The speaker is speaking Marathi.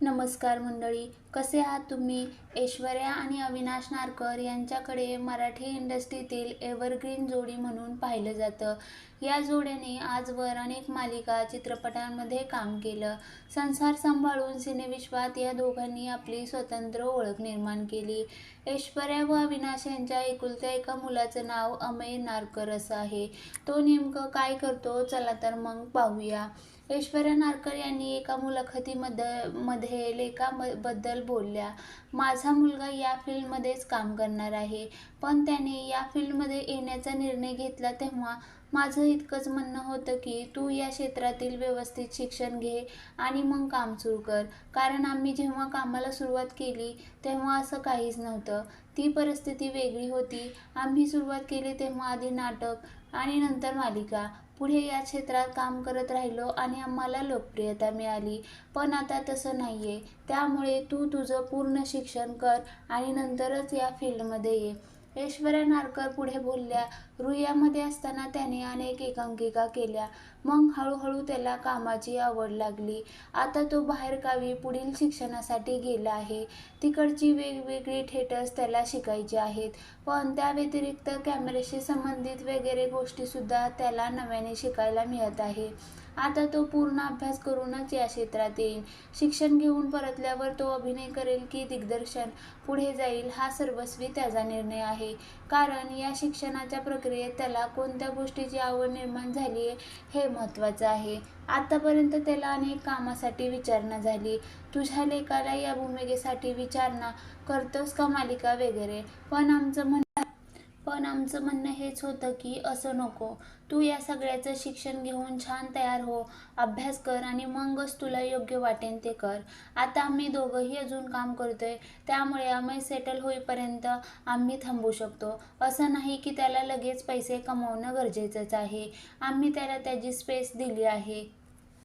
नमस्कार मंडळी कसे आहात तुम्ही? ऐश्वर्या आणि अविनाश नारकर यांच्याकडे मराठी इंडस्ट्रीतील एव्हरग्रीन जोडी म्हणून पाहिलं जातं. या जोड्याने आजवर अनेक मालिका चित्रपटांमध्ये काम केलं. संसार सांभाळून सिनेविश्वात या दोघांनी आपली स्वतंत्र ओळख निर्माण केली. ऐश्वर्या व अविनाश यांच्या एकुलत्या एका मुलाचं नाव अमेय नारकर असं आहे. तो नेमकं काय करतो? चला तर मग पाहूया. ऐश्वर्या नारकर यांनी एका मुलाखतीमध्ये मध्ये लेखाबद्दल बोलल्या माझा मुलगा या फील्डमध्येच काम करणार आहे. पण त्याने या फील्डमध्ये येण्याचा निर्णय घेतला तेव्हा माझं इतकंच म्हणणं होतं की तू या क्षेत्रातील व्यवस्थित शिक्षण घे आणि मग काम सुरू कर. कारण आम्ही जेव्हा कामाला सुरुवात केली तेव्हा असं काहीच नव्हतं. ती परिस्थिती वेगळी होती. आम्ही सुरुवात केली तेव्हा आधी नाटक आणि नंतर मालिका. पुढे या क्षेत्रात काम करत राहिलो आणि आम्हाला लोकप्रियता मिळाली. पण आता तसं नाही आहे त्यामुळे तू तुझं पूर्ण शिक्षण कर आणि नंतरच या फील्डमध्ये ये. ऐश्वर्या नारकर पुढे बोलल्या रुईयामध्ये असताना त्याने अनेक एकांकिका केल्या. मग हळूहळू त्याला कामाची आवड लागली. आता तो बाहेरगावी पुढील शिक्षणासाठी गेला आहे. तिकडची वेगवेगळी थिएटर्स त्याला शिकायची आहेत. पण त्या व्यतिरिक्त कॅमेऱ्याशी संबंधित वगैरे गोष्टीसुद्धा त्याला नव्याने शिकायला मिळत आहे. आता तो पूर्ण अभ्यास करूनच या क्षेत्रात येईल. शिक्षण घेऊन परतल्यावर तो अभिनय करेल की दिग्दर्शन. पुढे जाईल हा सर्वस्वी त्याचा निर्णय आहे. कारण या शिक्षणाच्या प्रक्रियेत त्याला कोणत्या गोष्टीची आवड निर्माण झाली आहे हे महत्त्वाचं आहे. आतापर्यंत त्याला अनेक कामासाठी विचारणा झाली. तुझ्या लेखाला या भूमिकेसाठी विचारणा करतोस का मालिका वगैरे? पण आमचं म्हण पण आमचं म्हणणं हेच होतं की असं नको. तू या सगळ्याचं शिक्षण घेऊन छान तयार हो. अभ्यास कर आणि मगच तुला योग्य वाटेन ते कर. आता आम्ही दोघंही अजून काम करतोय. त्यामुळे आम्ही सेटल होईपर्यंत आम्ही थांबू शकतो. असं नाही की त्याला लगेच पैसे कमवणं गरजेचंच आहे. आम्ही त्याला त्याची स्पेस दिली आहे.